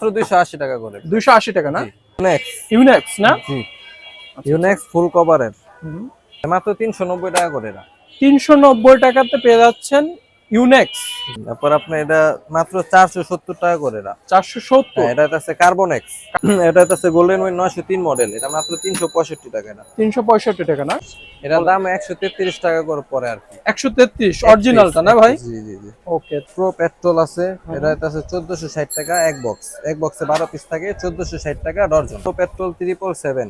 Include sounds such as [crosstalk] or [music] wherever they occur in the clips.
মাত্র দুইশো আশি টাকা করে। দুইশো আশি টাকা না? ইউনেক্স ইউনেক্স না? জি। ইউনেক্স ফুল কভারের মাত্র তিনশো নব্বই টাকা করে না তিনশো নব্বই টাকাতে পেয়ে যাচ্ছেন ইউনেক্স তারপর আপনি এটা মাত্র চারশো সত্তর টাকা করে এটা চারশো সত্তর? হ্যাঁ, এটা আছে কার্বনেক্স [clears throat] এটা আছে গোল্ডেন উইন নয়শো তিন মডেল এটা মাত্র তিনশো পঁয়ষট্টি টাকা এটা। তিনশো পঁয়ষট্টি টাকা না? এটার দাম একশো তেত্রিশ টাকা করে পরে আর কি। একশো তেত্রিশ অরিজিনালটা না ভাই? জি জি জি। ওকে প্রো পেট্রোল আছে। এটা আছে চোদ্দশো ষাট টাকা এক বক্স এক বক্সে বারো পিস থাকে চোদ্দশো ষাট টাকা dozen pro petrol triple seven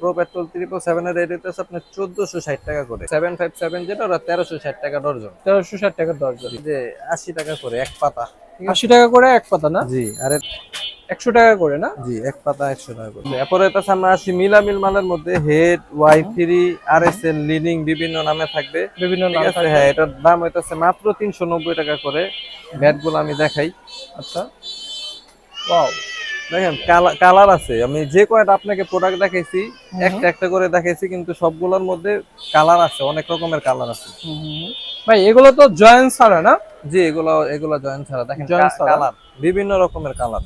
pro petrol triple seven এর রেট হচ্ছে আপনার চোদ্দশো ষাট টাকা করে। সেভেন ফাইভ সেভেন যেটা ওরা তেরোশো ষাট টাকা ডর্জন তেরোশো ষাট টাকার দরজা যে আশি টাকা করে এক পাতা আশি টাকা করে এক পাতা না? জি আরে একশো টাকা করে না? জি এক পাতা একশো টাকা করে। এরপরে এটা আমরা আসি মিলামিল মালের মধ্যে head Y three R S L leading বিভিন্ন নামে থাকবে। বিভিন্ন নাম আছে? হ্যাঁ এটার দাম হইতেছে মাত্র তিনশো নব্বই টাকা করে। ব্যাটগুলো আমি দেখাই। আচ্ছা। ওয়াও দেখেন কালার আছে। আমি যে কয়টা আপনাকে প্রোডাক্ট দেখাইছি একটা একটা করে দেখাইছি কিন্তু সবগুলোর মধ্যে কালার আছে অনেক রকমের কালার আছে। ভাই এগুলো তো জয়েন্ট ছাড়া না? জি এগুলো এগুলো জয়েন্ট ছাড়া। দেখেন? কালার বিভিন্ন রকমের কালার।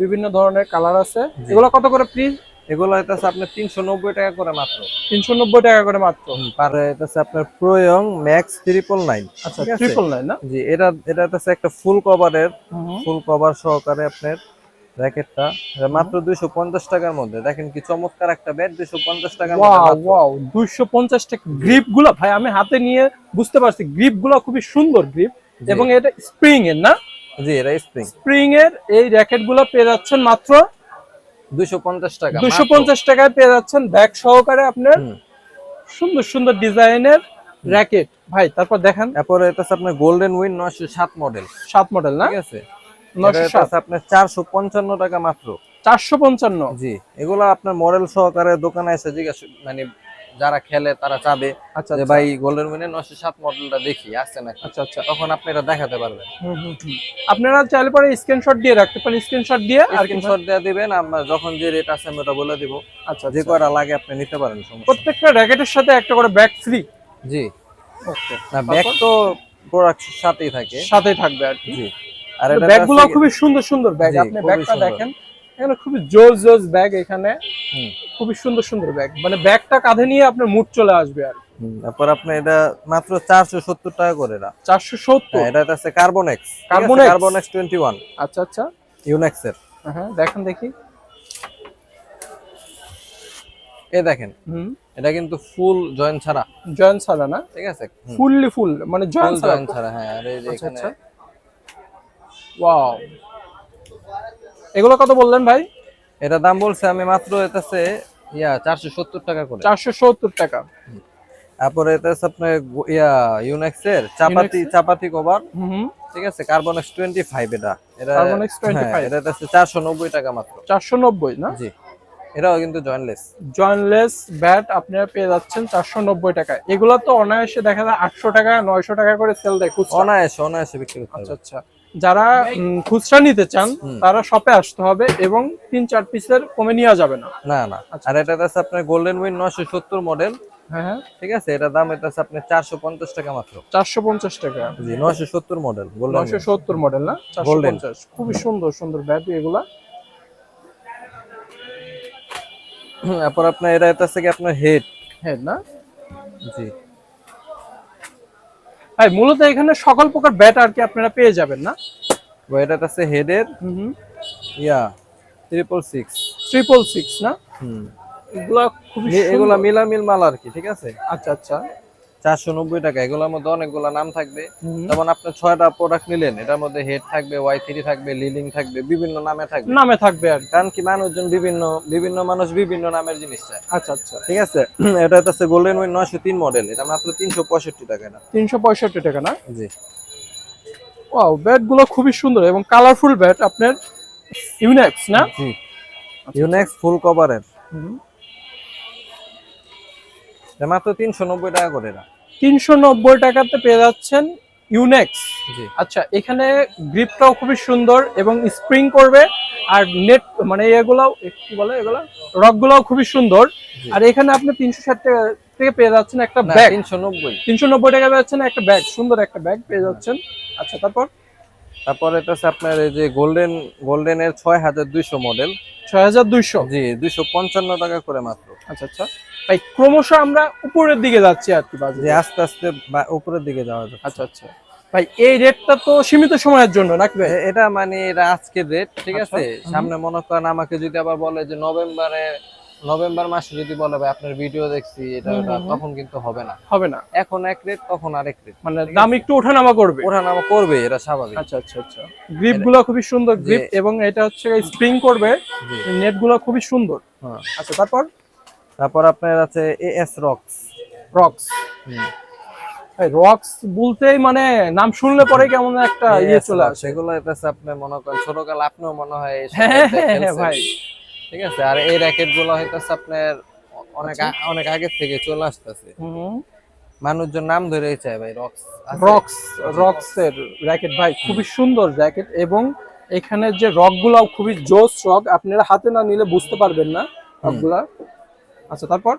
বিভিন্ন ধরনের কালার আছে। এগুলো কত করে প্লিজ এগুলো হইতেছে আপনার তিনশো নব্বই টাকা করে মাত্র। তিনশো নব্বই টাকা করে মাত্র। আর হইতেছে আপনার প্রয়ং ম্যাক্স ট্রিপল নাইন আচ্ছা ট্রিপল নাইন না? জি এটা এটা হচ্ছে একটা ফুল কভারের ফুল কভার সহকারে আপনার র্যাকেটটা। মাত্র দুইশো পঞ্চাশ টাকার মধ্যে। দেখেন কি চমৎকার একটা ব্যাট দুইশো পঞ্চাশ টাকার মধ্যে ওয়াও ওয়াও দুইশো পঞ্চাশ টাকা গ্রিপগুলো ভাই আমি হাতে নিয়ে বুঝতে পারছি গ্রিপগুলো খুবই সুন্দর গ্রিপ এবং এটা স্প্রিং এর না? জি এটা স্প্রিং স্প্রিং এর এই র্যাকেটগুলো পেয়ে যাচ্ছেন মাত্র দুইশো পঞ্চাশ টাকা দুইশো মাত্র। পঞ্চাশ টাকায় পেয়ে যাচ্ছেন ব্যাগ সহকারে আপনার সুন্দর সুন্দর ডিজাইনের র্যাকেট ভাই তারপর দেখেন। তারপরে এটা আপনার গোল্ডেন উইন নয়শো সাত মডেল সাত মডেল না? ঠিক আছে? এটা আপনার চারশো পঞ্চান্ন টাকা মাত্র। চারশো পঞ্চান্ন। জি এগুলো আপনার মডেল সহকারে দোকানে এসে জিজ্ঞাসা মানে যারা খেলে তারা চাবে আচ্ছা যে ভাই গোল্ডেন নয়শো সাত মডেলটা দেখি আসছে না আচ্ছা আচ্ছা। তখন আপনি এটা দেখাতে পারবেন। আপনারা চাইলে পরে স্ক্রিনশট দিয়ে রাখতে পারেন। স্ক্রিনশট দিয়ে আর স্ক্রিনশট দেওয়া দিবেন আমরা যখন যে রেট আছে আমি ওটা বলে দিব। আচ্ছা যে আচ্ছা। কয়টা লাগে আপনি নিতে পারেন প্রত্যেকটা র্যাকেটের সাথে একটা করে ব্যাগ ফ্রি জি। ওকে না ব্যাগ তো প্রোডাক্ট সাথেই থাকে। সাথেই থাকবে আর কি। জি। আর এটা ব্যাগগুলো খুবই সুন্দর সুন্দর ব্যাগ। আপনি ব্যাগটা দেখেন এখানে খুবই জোস জোস ব্যাগ এখানে। খুবই সুন্দর সুন্দর ব্যাগ। মানে ব্যাগটা কাঁধে নিয়ে আপনার মুড চলে আসবে আর তারপর আপনি এটা মাত্র চারশো সত্তর টাকা করে এটা। চারশো সত্তর? হ্যাঁ, এটা আছে কার্বনেক্স? কার্বনেক্স টোয়েন্টি ওয়ান আচ্ছা আচ্ছা। ইউনেক্স এর। হ্যাঁ দেখেন দেখি। এ দেখেন হুম। এটা কিন্তু ফুল জয়েন্ট ছাড়া। জয়েন্ট ছাড়া না? ঠিক আছে? ফুললি ফুল মানে জয়েন্ট ছাড়া হ্যাঁ আর এই যে আচ্ছা, এখানে আচ্ছা। ওয়াও এগুলো কত বললেন ভাই? এটা দাম বলছে আমি মাত্র এটাছে ইয়া চারশো সত্তর টাকা করে। চারশো সত্তর টাকা। তারপরে এটা আছে আপনার ইয়া ইউনেক্স এর চাপাতি চাপাতি কভার ঠিক আছে কার্বনেক্স টোয়েন্টি ফাইভ এটা। এটা Carbonex 25 হ্যাঁ, এটা আছে চারশো নব্বই টাকা মাত্র। চারশো নব্বই না? জি। এটাও কিন্তু জয়েন্টলেস জয়েন্টলেস ব্যাট আপনারা পেয়ে যাচ্ছেন চারশো নব্বই টাকায়। এগুলো তো অনায়াসে দেখা যায় আটশো টাকা নয়শো টাকা করে সেল দেয় খুচরা। অনায়াসে অনায়াসে বিক্রি আচ্ছা আচ্ছা। যারা খুচরা নিতে চান তারা শপে আসতে হবে এবং তিন চার পিসের কমে নেওয়া যাবে না। না না। আর এটা আছে আপনার গোল্ডেন উইন নয়শো সত্তর মডেল হ্যাঁ হ্যাঁ। ঠিক আছে? এটা দাম এটা আছে আপনার চারশো পঞ্চাশ টাকা মাত্র। চারশো পঞ্চাশ টাকা। জি নয়শো সত্তর মডেল নয়শো সত্তর মডেল না? চারশো Golden. পঞ্চাশ। খুবই সুন্দর সুন্দর ব্যাট এগুলা। তারপর আপনার এটা এটা আছে কি আপনার হেড হ্যাঁ না? জি। ভাই মূলত এখানে সকল প্রকার ব্যাট আর কি আপনারা পেয়ে যাবেন না? এটা আছে হেডের হুম yeah triple six triple six না? হুম। এগুলা খুবই এগুলো। মিলামিল মাল আর কি ঠিক আছে? আচ্ছা আচ্ছা। চারশো নব্বই টাকা এগুলোর মধ্যে অনেকগুলো নাম থাকবে। যেমন আপনি ছয়টা প্রোডাক্ট নিলেন এটার মধ্যে হেড থাকবে ওয়াই থ্রি থাকবে লিলিং থাকবে বিভিন্ন নামে থাকবে। নামে থাকবে আর কারণ কি মানুষজন বিভিন্ন বিভিন্ন মানুষ বিভিন্ন নামের জিনিস চায়। আচ্ছা আচ্ছা। ঠিক আছে? [clears throat] এটা হচ্ছে গোল্ডেন উইন নয়শো তিন মডেল এটা মাত্র তিনশো পঁয়ষট্টি টাকা না? তিনশো পঁয়ষট্টি টাকা না? জি। ও ব্যাটগুলো খুবই সুন্দর এবং কালারফুল ব্যাট আপনার ইউনেক্স না? জি। ইউনেক্স ফুল কভারের হুম। এটা মাত্র তিনশো নব্বই টাকা করে না 390 টাকাতে পেয়ে যাচ্ছেন ইউনেক্স আচ্ছা এখানে গ্রিপটাও খুবই সুন্দর এবং স্প্রিং করবে আর নেট মানে এগুলাও কি বলে এগুলো? রকগুলাও খুবই সুন্দর। আর এখানে আপনি তিনশো ষাট টাকা থেকে পেয়ে যাচ্ছেন একটা ব্যাগ তিনশো নব্বই। তিনশো নব্বই টাকা পেয়ে যাচ্ছেন একটা ব্যাগ সুন্দর একটা ব্যাগ পেয়ে যাচ্ছেন। আচ্ছা তারপর? তারপর এটা হচ্ছে আপনার এই যে গোল্ডেন গোল্ডেন এর ছয় হাজার দুইশো মডেল ছয় হাজার দুইশো। জি দুইশো পঞ্চান্ন টাকা করে মাত্র। আচ্ছা আচ্ছা। ভাই ক্রমশ আমরা উপরের দিকে যাচ্ছি আর কি যে বাজারে আস্তে আস্তে উপরের দিকে যাওয়া যাচ্ছে। আচ্ছা আচ্ছা। ভাই এই রেটটা তো সীমিত সময়ের জন্য নাকি ভাই? এটা মানে এটা আজকের রেট ঠিক আচ্ছা, আছে? সামনে মনে করেন আমাকে যদি আবার বলে যে নভেম্বরে নভেম্বর মাসে যদি বলে ভাই আপনার ভিডিও দেখছি এটা। তখন কিন্তু হবে না। হবে না। এখন এক রেট তখন আরেক রেট মানে দাম একটু ওঠানামা করবে। ওঠা নামা করবে এটা স্বাভাবিক। আচ্ছা আচ্ছা আচ্ছা। গ্রিপগুলো খুবই সুন্দর গ্রিপ এবং এটা হচ্ছে স্প্রিং করবে। নেটগুলো খুবই সুন্দর। হ্যাঁ। আচ্ছা তারপর? তারপর আপনার আছে এএস রক্স রক্স রক্স বলতেই মানে নাম শুনলে পরে কেমন একটা ইয়ে চলে আসে। সেগুলো এটা হচ্ছে আপনি মনে করেন ছোটকাল আপনিও মনে হয় হ্যাঁ হ্যাঁ হ্যাঁ। ভাই। ঠিক আছে আর এই র্যাকেটগুলো হইতেছে আপনার অনেক আচ্ছা। অনেক আগে থেকে চলে আসতেছে। হুম। মানুষজন নাম ধরেই চায় ভাই রক্স রক্স রক্স এর র্যাকেট ভাই খুবই সুন্দর র্যাকেট এবং এখানে যে রকগুলো খুবই জোস রক আপনারা হাতে না নিলে বুঝতে পারবেন না রকগুলা আচ্ছা তারপর?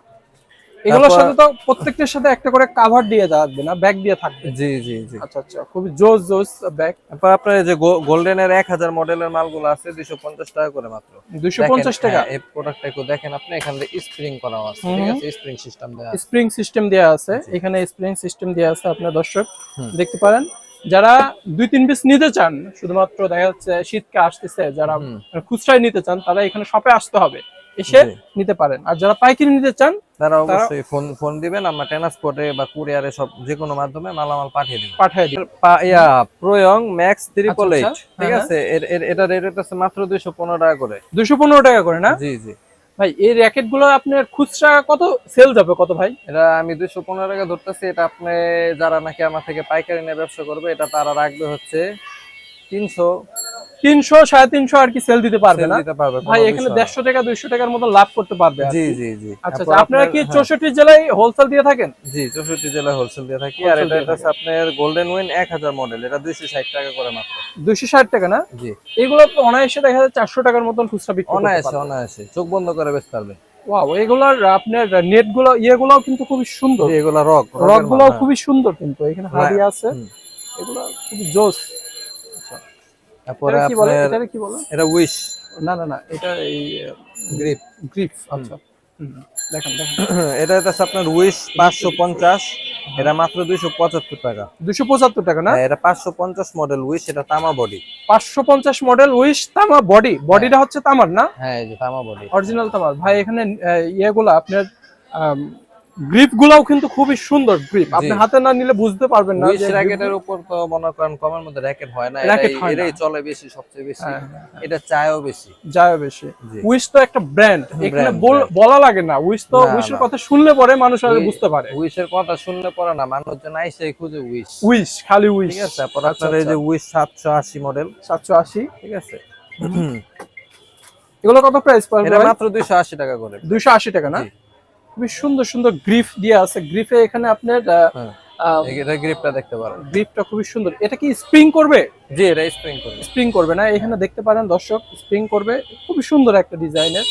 এগুলোর সাথে তো প্রত্যেকটার সাথে একটা করে কাভার দিয়ে থাকবে না? ব্যাগ দিয়ে থাকবে? জি জি জি। আচ্ছা আচ্ছা খুবই জোস জোস ব্যাগ তারপর আপনার এই যে গোল্ডেনের এক হাজার মডেলের মালগুলো আছে দুইশো পঞ্চাশ টাকা করে মাত্র। দুইশো দেখেন, পঞ্চাশ টাকা? হ্যাঁ, এই প্রোডাক্টটা একটু দেখেন আপনি এখানে স্প্রিং করা আছে ঠিক আছে স্প্রিং সিস্টেম দেওয়া আছে। স্প্রিং সিস্টেম দেওয়া আছে। এখানে স্প্রিং সিস্টেম দেওয়া আছে আপনার দর্শক। দেখতে পারেন যারা দুই তিন পিস নিতে চান শুধুমাত্র দেখা যাচ্ছে শীতকে আসতেছে যারা হুম। খুচরায় নিতে চান তারা এখানে শপে আসতে হবে। এসে নিতে পারেন। আর যারা পাইকারি নিতে চান তারা অবশ্যই ফোন ফোন দিবেন আমরা ট্রান্সপোর্টে বা কুরিয়ারে সব যে কোনো মাধ্যমে মালামাল পাঠিয়ে দিবেন। পাঠিয়ে পা- ইয়া প্রয়ং ম্যাক্স ট্রিপল আচ্ছা, এইট ঠিক হ্যাঁ, আছে? এর এটা রেট হচ্ছে মাত্র দুইশো পনেরো টাকা করে। দুশো পনেরো টাকা করে না? জি জি। ভাই এই র্যাকেটগুলো আপনার খুচরা কত সেল যাবে কত ভাই? এটা আমি দুইশো পনেরো টাকা ধরতেছি এটা আপনি যারা নাকি আমার থেকে পাইকারি নিয়ে ব্যবসা করবে এটা তারা রাখবে হচ্ছে তিনশো তিনশো সাড়ে তিনশো আর কি সেল দিতে পারবে না? ভাই এখানে দেড়শো টাকা দুইশো টাকার মতো লাভ করতে পারবে জি জি জি। আচ্ছা আচ্ছা আপনারা কি হ্যাঁ, চৌষট্টি জেলায় হোলসেল দিয়ে থাকেন? জি চৌষট্টি জেলায় হোলসেল দিয়ে থাকি। আর এটা হচ্ছে আপনার গোল্ডেন উইন এক হাজার মডেল এটা দুইশো ষাট টাকা করে মাত্র। দুইশো ষাট টাকা না? জি। এগুলো তো অনায়াসে দেখা যায় চারশো টাকার মতন খুচরা বিক্রি অনায়াসে অনায়াসে। চোখ বন্ধ করে বেচতে পারবে। ওয়াও এগুলোর আপনার নেটগুলো ইয়েগুলো কিন্তু খুবই সুন্দর। এগুলা রক রকগুলো খুবই সুন্দর কিন্তু। এখানে হাড়ি আছে। এগুলো খুবই জোস। তারপরে আপনার এটা কি বলে? এটা উইশ না না না এটা এই গ্রিপ গ্রিপ আচ্ছা। দেখেন দেখেন। [clears throat] এটা হচ্ছে আপনার উইশ পাঁচশো পঞ্চাশ। এটা মাত্র দুইশো পঁচাত্তর টাকা। না? হ্যাঁ, এটা পাঁচশো পঞ্চাশ মডেল উইশ এটা তামা বডি পাঁচশো পঞ্চাশ মডেল উইশ তামা বডি বডিটা হচ্ছে তামার না? হ্যাঁ এই যে তামা বডি অরিজিনাল তামার। ভাই এখানে ইয়েগুলো আপনার গ্রিপ গুলাও কিন্তু খুবই সুন্দর গ্রিপ আপনি হাতে না নিলে বুঝতে পারবেন না যে র্যাকেটের উপর তো মনে করেন কমের মধ্যে র্যাকেট হয় না এটাই-। চলে বেশি সবচেয়ে বেশি। হ্যাঁ, এটা চায়ও বেশি। যায় বেশি। উইশ তো একটা ব্র্যান্ড এখানে বল- লাগে না। উইশ তো উইশের কথা শুনলে পরে মানুষ আর বুঝতে পারে। উইশের কথা শুনলে পরে না মানুষজন আইসে খুঁজে উইশ উইশ খালি উইশ ঠিক আছে তারপর আপনার এই যে উইশ সাতশো আশি মডেল সাতশো আশি। ঠিক আছে। এগুলো কত প্রাইস পড়বে এটা মাত্র দুইশো আশি টাকা করে। দুইশো আশি টাকা না। খুবই সুন্দর সুন্দর গ্রিফ দিয়ে আছে। গ্রিফে এখানে আপনার হ্যাঁ। এটা গ্রিপটা দেখতে পারেন। খুবই সুন্দর। এটা কি স্প্রিং করবে? জি এটা স্প্রিং করবে। স্প্রিং করবে না? এখানে দেখতে পারেন দর্শক স্প্রিং করবে। খুবই সুন্দর একটা ডিজাইনের।